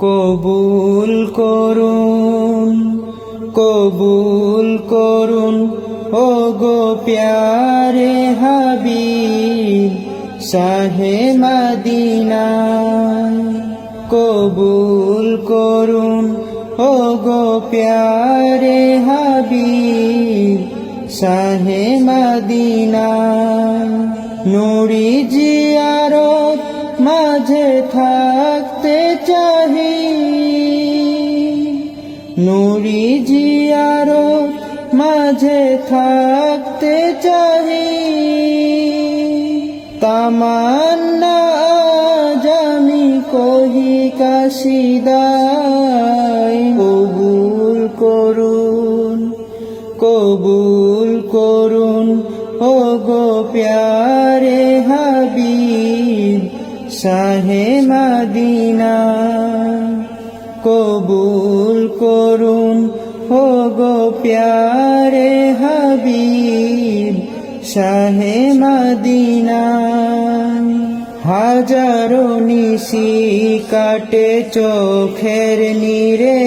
কবুল করুন কবুল করুন। ও গো প্যারে হাবিব, শাহে মদিনা কবুল করুন। ও গো প্যারে হাবিব, শাহে মদিনা নুরি জিয়ারত নুরি জিয়ারত মাঝে থাকতে চাহি। তামান্না আজ কহি কাশিদাই কবুল করুন কবুল করুন। ও গো প্যারে হাবিব, শাহে মাদিনা, কবুল করুন, ও গো প্যারে হাবিব, শাহে মদিনা হাজারো নিশি কাটে চোখের নীরে,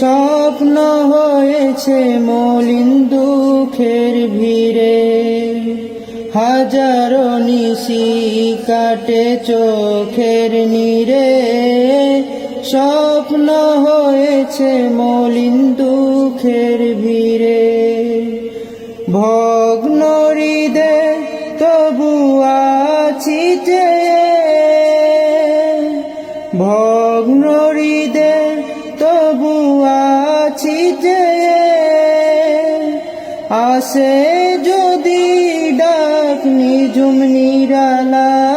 স্বপ্ন হয়েছে মলিন দুঃখের ভিড়ে। হাজারো নিশি কাটে চোখের নীরে স্বপ্ন হয়েছে মলিন দুঃখের ভিড়ে। ভগ্ন হৃদে তবু আছি যে। ভগ্ন হৃদে তবু আছি যে। আসে যদি ডাক নিজুম নিরালাই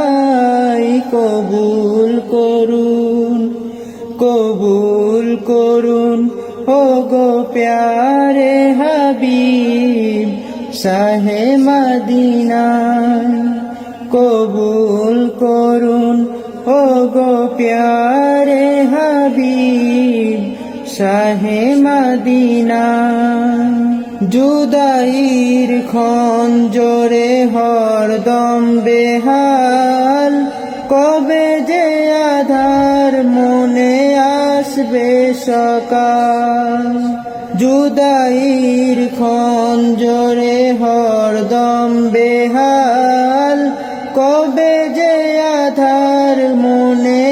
প্যারে হাবিব শাহে মদিনা কবুল করুন ও গো প্যারে হাবিব শাহে মদিনা জুদাইর খঞ্জরে হরদম বেহাল কবে যে আধার মনে আসবে সকাল জুদাইর খঞ্জরে হরদম বেহাল। কবে যে আধার মনে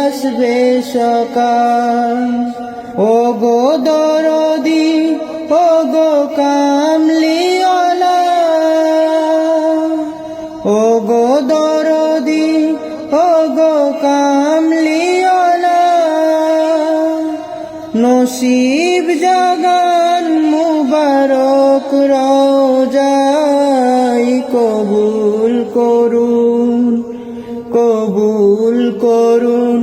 আসবে সকাল। ও গো দরদি ও গো কামলিওয়ালা নসিব জাগান মুবারক রোজাই কবুল করুন কবুল করুন।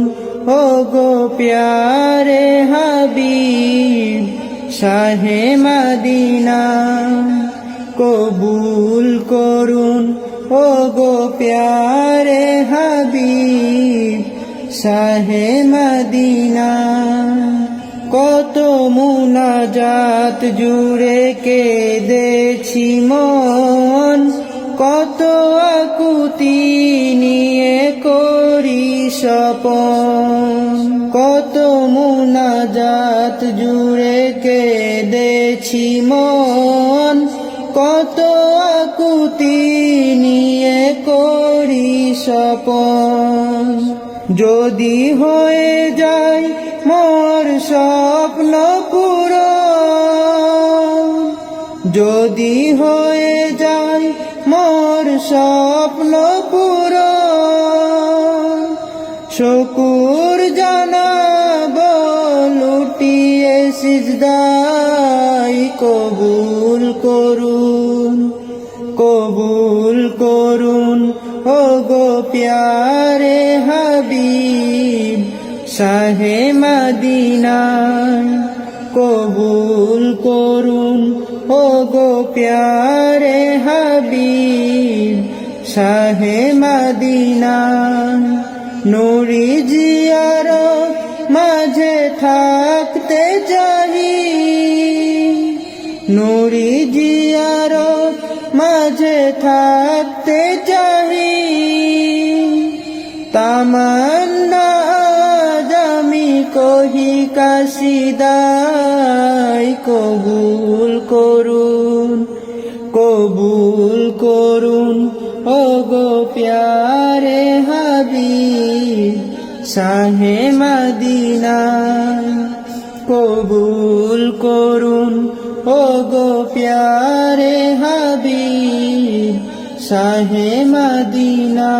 ও গো প্যারে হাবিব, শাহে মদিনা, কবুল করুন। ও গো প্যারে হাবিব, শাহে মদিনা। কত মুনাজাত জুড়ে কেঁদেছি মন, কত আকুতি নিয়ে করি সপন কত মুনাজাত জুড়ে কেঁদেছি মন, কত আকুতি নিয়ে করি সপন যদি হয়ে যায় মোর স্বপ্ন পুরো যদি হয়ে যায় মোর স্বপ্ন পুরো শকুর জানাব, লুটিয়ে সিজদাই কবুল করুন কবুল করুন। ও গো প্যারে হাবিব, শাহে মদিনা কবুল করুন। ও গো প্যারে হাবিব, শাহে মদিনা নুরি জিয়ার মাঝে থাকতে চাহি। নুরি জিয়ার মাঝে থাকতে চাহি। তামান্না আজ কহি কাশিদাই কবুল করুন কবুল করুন। ও গো প্যারে হাবি শাহে মদিনা, কবুল করুন। ও গো প্যারে হাবি শাহে মদিনা।